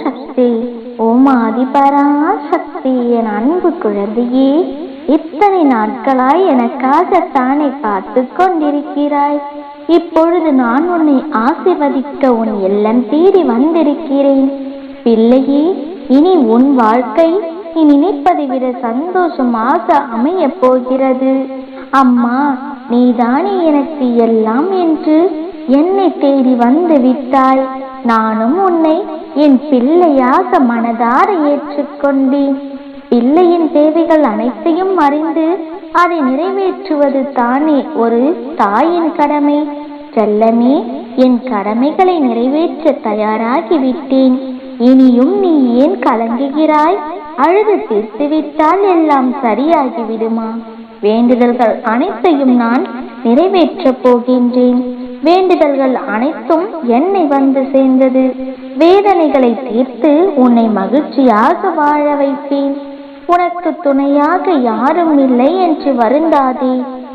சக்தி ஓம் ஆதிபரா சக்தி என் அன்பு குழந்தையே இத்தனை நாட்களாய் எனக்காக தானே காத்து கொண்டிருக்கிறாய். இப்பொழுது நான் உன்னை ஆசிர்வதிக்க உன் எல்லம் தேடி வந்திருக்கிறேன். பிள்ளையே இனி உன் வாழ்க்கை நீ நினைப்பதை விட சந்தோஷமாக அமையப் போகிறது. அம்மா நீதானே எனக்கு எல்லாம் என்று என்னை தேடி வந்து விட்டாய். நானும் உன்னை என் பிள்ளையாக மனதார ஏற்றுக்கொண்டேன். பிள்ளையின் தேவைகள் அனைத்தையும் அறிந்து அதை நிறைவேற்றுவது தானே ஒரு தாயின் கடமை. செல்லமே என் கடமைகளை நிறைவேற்ற தயாராகிவிட்டேன். இனியும் நீ ஏன் கலங்குகிறாய்? அழுது தீர்த்துவிட்டால் எல்லாம் சரியாகிவிடுமா? வேண்டுதல்கள் அனைத்தையும் நான் நிறைவேற்றப் போகின்றேன். வேண்டுதல்கள் அனைத்தும் என்னை வந்து சேர்ந்தது. வேதனைகளை தீர்த்து உன்னை மகிழ்ச்சியாக வாழ வைப்பேன். உனக்கு துணையாக யாரும் இல்லை என்று வருந்தாதே.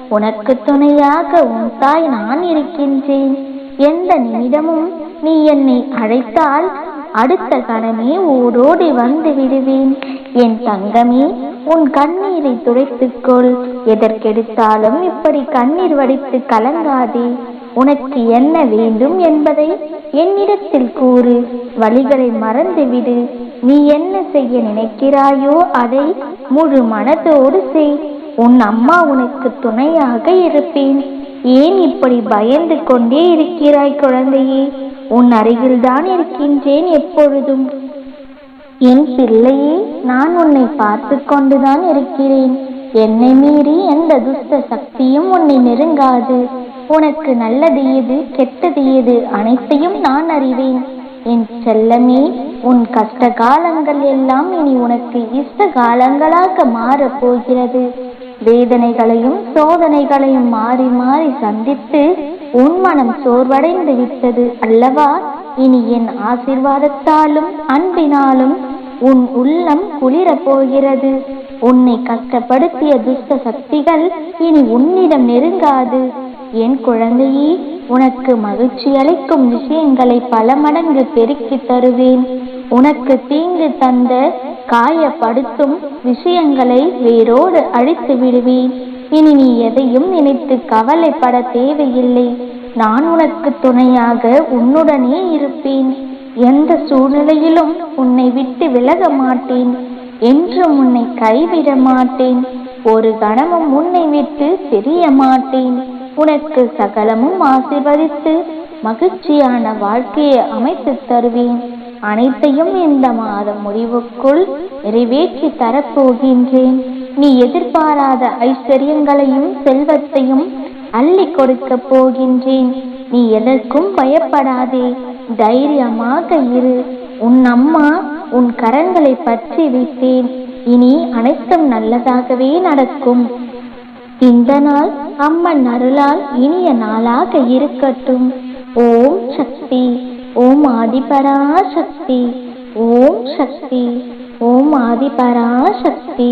உனக்கு துணையாக உன் தாய் நான் இருக்கின்றேன். எந்த நிமிடமும் நீ என்னை அழைத்தால் அடுத்த கணமே ஓடோடி வந்து விடுவேன். என் தங்கமே உன் கண்ணீரை துடைத்துக்கொள். எதற்கெடுத்தாலும் இப்படி கண்ணீர் வடித்து கலங்காதே. உனக்கு என்ன வேண்டும் என்பதை என்னிடத்தில் கூறு. வழிகளை மறந்துவிடு. நீ என்ன செய்ய நினைக்கிறாயோ அதை முழு மனதோடு செய். உன் அம்மா உனக்கு துணையாக இருப்பேன். ஏன் இப்படி பயந்து கொண்டே இருக்கிறாய் குழந்தையே? உன் அருகில்தான் இருக்கின்றேன் எப்பொழுதும். என் பிள்ளையே நான் உன்னை பார்த்து கொண்டுதான் இருக்கிறேன். என்னை மீறி எந்த துஷ்ட சக்தியும் உன்னை நெருங்காது. உனக்கு நல்லது எது கெட்டது எது அனைத்தையும் நான் அறிவேன். என் செல்லமே உன் கஷ்ட காலங்கள் எல்லாம் இனி உனக்கு இஷ்ட காலங்களாக மாறப் போகிறது வேதனைகளையும் சோதனைகளையும் மாறி மாறி சந்தித்து உன் மனம் சோர்வடைந்து விட்டது அல்லவா? இனி என் ஆசிர்வாதத்தாலும் அன்பினாலும் உன் உள்ளம் குளிரப் போகிறது. உன்னை கஷ்டப்படுத்திய துஷ்ட சக்திகள் இனி உன்னிடம் நெருங்காது. என் குழந்தையே உனக்கு மகிழ்ச்சி அளிக்கும் விஷயங்களை பல மடங்கு பெருக்கி தருவேன். உனக்கு தீங்கு தந்த காயப்படுத்தும் விஷயங்களை வேரோடு அழித்து விடுவேன். இனி நீ எதையும் நினைத்து கவலைப்பட தேவையில்லை. நான் உனக்கு துணையாக உன்னுடனே இருப்பேன். எந்த சூழ்நிலையிலும் உன்னை விட்டு விலக மாட்டேன். என்றும் உன்னை கைவிட மாட்டேன். ஒரு கணமும் உன்னை விட்டு தெரிய மாட்டேன். உனக்கு சகலமும் ஆசிர்வதித்து மகிழ்ச்சியான வாழ்க்கையை அமைத்து தருவேன். அனைத்தையும் இந்த மாத முடிவுக்குள் நிறைவேற்றி தரப்போகின்றேன். நீ எதிர்பாராத ஐஸ்வர்யங்களையும் செல்வத்தையும் அள்ளி கொடுக்க போகின்றேன். நீ எதற்கும் பயப்படாதே. தைரியமாக இரு. உன் அம்மா உன் கரங்களை பற்றி வைத்தேன். இனி அனைத்தும் நல்லதாகவே நடக்கும். இந்த நாள் அம்மன் அருளால் இனிய நாளாக இருக்கட்டும். ஓம் சக்தி ஓம் ஆதிபரா சக்தி ஓம் சக்தி ஓம் ஆதிபரா சக்தி